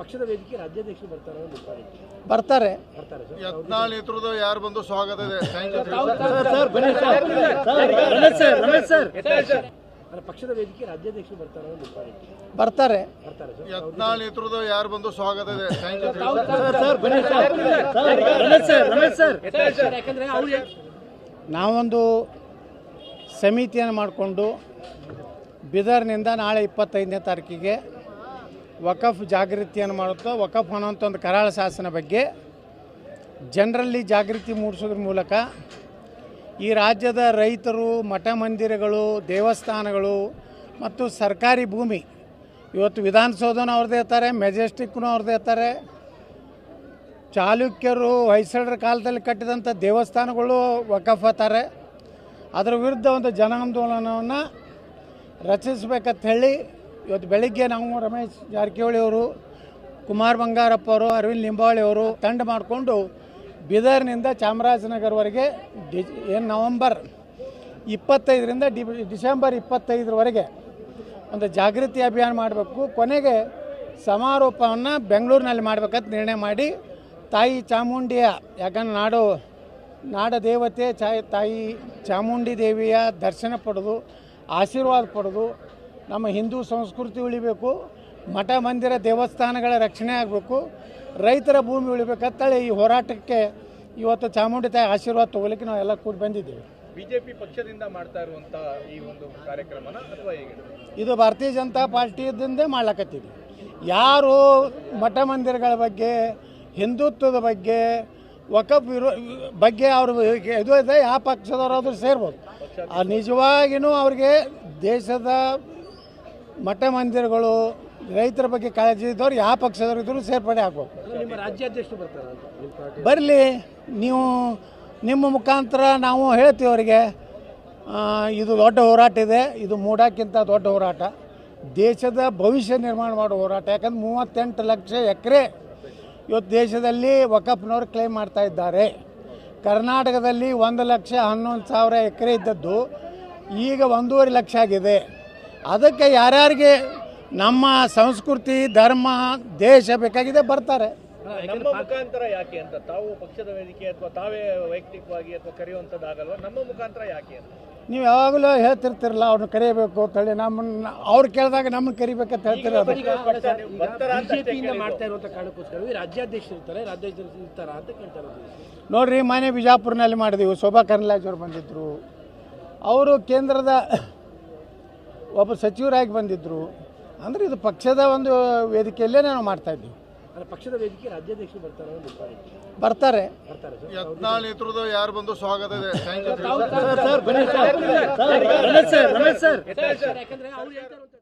ಪಕ್ಷದ ವೇದಿಕೆ ರಾಜ್ಯಾಧ್ಯಕ್ಷರು ಬರ್ತಾರೆ. ಬರ್ತಾರೆ. ಬರ್ತಾರೆ ಸರ್. ಯತ್ನಾಳ್ ನೇತೃತ್ವದ ಯಾರು ಬಂದು ಸ್ವಾಗತ ಇದೆ? ಥ್ಯಾಂಕ್ ಯು ಅಲ್ಲ ಪಕ್ಷದ ವೇದಿಕೆ ರಾಜ್ಯಾಧ್ಯಕ್ಷರು ಬರ್ತಾರೆ. ಬರ್ತಾರೆ. ಬರ್ತಾರೆ ಸರ್. ಯತ್ನಾಳ್ ನೇತೃತ್ವದ ಯಾರು ಬಂದು ಸ್ವಾಗತ ಇದೆ? ನಾವೊಂದು ಸಮಿತಿಯನ್ನು ಮಾಡಿಕೊಂಡು ಬೀದರ್ನಿಂದ ನಾಳೆ ಇಪ್ಪತ್ತೈದನೇ ತಾರೀಕಿಗೆ ವಕಫ್ ಜಾಗೃತಿಯನ್ನು ಮಾಡುತ್ತಾ, ವಕಫ್ ಅನ್ನೋಂಥ ಒಂದು ಕರಾಳ ಶಾಸನ ಬಗ್ಗೆ ಜನರಲ್ಲಿ ಜಾಗೃತಿ ಮೂಡಿಸೋದ್ರ ಮೂಲಕ ಈ ರಾಜ್ಯದ ರೈತರು, ಮಠ ಮಂದಿರಗಳು, ದೇವಸ್ಥಾನಗಳು ಮತ್ತು ಸರ್ಕಾರಿ ಭೂಮಿ, ಇವತ್ತು ವಿಧಾನಸೌಧನೂ ಅವ್ರದ್ದೇ ಇರ್ತಾರೆ, ಮೆಜೆಸ್ಟಿಕ್ನು ಅವ್ರದ್ದೇ ಇರ್ತಾರೆ, ಚಾಲುಕ್ಯರು ಹೊಯ್ಸಳರ ಕಾಲದಲ್ಲಿ ಕಟ್ಟಿದಂಥ ದೇವಸ್ಥಾನಗಳು ವಕಫ್ ಆತಾರೆ ಅದರ ವಿರುದ್ಧ ಒಂದು ಜನಾಂದೋಲನವನ್ನು ರಚಿಸಬೇಕಂತ ಹೇಳಿ ಇವತ್ತು ಬೆಳಿಗ್ಗೆ ನಾವು ರಮೇಶ್ ಜಾರಕಿಹೊಳಿ ಅವರು, ಕುಮಾರ್ ಬಂಗಾರಪ್ಪ ಅವರು, ಅರವಿಂದ್ ಲಿಂಬಾವಳಿ ಅವರು ತಂಡ ಮಾಡಿಕೊಂಡು ಬೀದರ್ನಿಂದ ಚಾಮರಾಜನಗರವರೆಗೆ ಡಿ ಏನು ನವಂಬರ್ ಇಪ್ಪತ್ತೈದರಿಂದ ಡಿ, ಡಿಸೆಂಬರ್ ಇಪ್ಪತ್ತೈದರವರೆಗೆ ಒಂದು ಜಾಗೃತಿ ಅಭಿಯಾನ ಮಾಡಬೇಕು. ಕೊನೆಗೆ ಸಮಾರೋಪವನ್ನು ಬೆಂಗಳೂರಿನಲ್ಲಿ ಮಾಡಬೇಕಂತ ನಿರ್ಣಯ ಮಾಡಿ ತಾಯಿ ಚಾಮುಂಡಿಯ, ಯಾಕಂದ್ರೆ ನಾಡು, ನಾಡ ದೇವತೆ ಚಾ ತಾಯಿ ಚಾಮುಂಡಿ ದೇವಿಯ ದರ್ಶನ ಪಡೆದು, ಆಶೀರ್ವಾದ ಪಡೆದು ನಮ್ಮ ಹಿಂದೂ ಸಂಸ್ಕೃತಿ ಉಳಿಬೇಕು ಮಠ ಮಂದಿರ ದೇವಸ್ಥಾನಗಳ ರಕ್ಷಣೆ ಆಗಬೇಕು ರೈತರ ಭೂಮಿ ಉಳಿಬೇಕಂತೇಳಿ ಈ ಹೋರಾಟಕ್ಕೆ ಇವತ್ತು ಚಾಮುಂಡಿ ತಾಯಿ ಆಶೀರ್ವಾದ ತೊಗೊಲಿಕ್ಕೆ ನಾವು ಎಲ್ಲ ಕೂಡಿ ಬಂದಿದ್ದೇವೆ. ಬಿಜೆಪಿ ಪಕ್ಷದಿಂದ ಮಾಡ್ತಾ ಇರುವಂಥ ಈ ಒಂದು ಕಾರ್ಯಕ್ರಮನ ಅಥವಾ ಹೇಗೆ? ಇದು ಭಾರತೀಯ ಜನತಾ ಪಾರ್ಟಿಯಿಂದೇ ಮಾಡ್ಲಕತ್ತೀವಿ ಯಾರು ಮಠ ಮಂದಿರಗಳ ಬಗ್ಗೆ ಹಿಂದುತ್ವದ ಬಗ್ಗೆ ವಕಫ್ ವಿರೋ ಬಗ್ಗೆ ಅವರು ಇದು ಇದೆ ಯಾವ ಪಕ್ಷದವರಾದರೂ ಸೇರ್ಬೋದು. ಆ ನಿಜವಾಗಿಯೂ ಅವ್ರಿಗೆ ದೇಶದ ಮಠ ಮಂದಿರಗಳು ರೈತರ ಬಗ್ಗೆ ಕಾಳಜಿ ಇದ್ದವ್ರು ಯಾವ ಪಕ್ಷದವ್ರು ಇದ್ರು ಸೇರ್ಪಡೆ ರಾಜ್ಯಾಧ್ಯಕ್ಷರು ಬರ್ತಾರೆ ಪಾರ್ಟಿ. ಬರಲಿ ನೀವು ನಿಮ್ಮ ಮುಖಾಂತರ ನಾವು ಹೇಳ್ತೀವಿ ಅವರಿಗೆ ಇದು ದೊಡ್ಡ ಹೋರಾಟ ಇದೆ ಇದು ಮೂಡಕ್ಕಿಂತ ದೊಡ್ಡ ಹೋರಾಟ. ದೇಶದ ಭವಿಷ್ಯ ನಿರ್ಮಾಣ ಮಾಡೋ ಹೋರಾಟ ಯಾಕಂದ್ರೆ ಮೂವತ್ತೆಂಟು ಲಕ್ಷ ಎಕರೆ ಇವತ್ತು ದೇಶದಲ್ಲಿ ವಕಫ್ನವ್ರು ಕ್ಲೇಮ್ ಮಾಡ್ತಾ ಇದ್ದಾರೆ. ಕರ್ನಾಟಕದಲ್ಲಿ ಒಂದು ಲಕ್ಷ ಹನ್ನೊಂದು ಸಾವಿರ ಎಕರೆ ಇದ್ದದ್ದು ಈಗ ಒಂದೂವರೆ ಲಕ್ಷ ಆಗಿದೆ. ಅದಕ್ಕೆ ಯಾರ್ಯಾರಿಗೆ ನಮ್ಮ ಸಂಸ್ಕೃತಿ ಧರ್ಮ ದೇಶ ಬೇಕಾಗಿದೆ ಬರ್ತಾರೆ. ನಮ್ಮ ಮುಖಾಂತರ ಯಾಕೆ ಅಂತ? ತಾವು ಪಕ್ಷದ ವೇದಿಕೆ ಅಥವಾ ತಾವೇ ವೈಯಕ್ತಿಕವಾಗಿ ಅಥವಾ ಕರೆಯುವಂಥದ್ದಾಗಲ್ವಾ? ನಮ್ಮ ಮುಖಾಂತರ ಯಾಕೆ ಅಂತ? ನೀವು ಯಾವಾಗಲೂ ಹೇಳ್ತಿರ್ತಿರಲ್ಲ ಅವ್ರನ್ನ ಕರಿಬೇಕು ಅಂತೇಳಿ ನಮ್ಮನ್ನ ಅವ್ರು ಕೇಳಿದಾಗ ನಮ್ಮನ್ನ ಕರಿಬೇಕಂತ ಹೇಳ್ತಿರೋದು. ಈಗ ಬಿಜೆಪಿಯಿಂದ ಮಾಡ್ತಾ ಇರುವಂತ ಕಾರಣಕ್ಕೋಸ್ಕರ ರಾಜ್ಯಾಧ್ಯಕ್ಷರು ಇರ್ತಾರೆ. ರಾಜ್ಯಾಧ್ಯಕ್ಷರು ಇರ್ತಾರ ಅಂತ ನೋಡ್ರಿ ಮನೆ ಬಿಜಾಪುರ್ನಲ್ಲಿ ಮಾಡಿದೀವಿ. ಶೋಭಾ ಕರಂದ್ಲಾಜೆ ಬಂದಿದ್ರು. ಬಂದಿದ್ದರು ಅವರು ಕೇಂದ್ರದ ಒಬ್ಬ ಸಚಿವರಾಗಿ ಬಂದಿದ್ದರು ಅಂದರೆ ಇದು ಪಕ್ಷದ ಒಂದು ವೇದಿಕೆಯಲ್ಲೇ ನಾವು ಮಾಡ್ತಾ ಇದ್ದೀವಿ ಪಕ್ಷದ ವೇದಿಕೆ ರಾಜ್ಯಾಧ್ಯಕ್ಷರು ಬರ್ತಾರೆ. ಬರ್ತಾರೆ ಸರ್ ಯತ್ನಾಳ್ ನೇತೃತ್ವದ ಯಾರು ಬಂದು ಸ್ವಾಗತ ಇದೆ ಥ್ಯಾಂಕ್ ಯು ಇರುವಂತ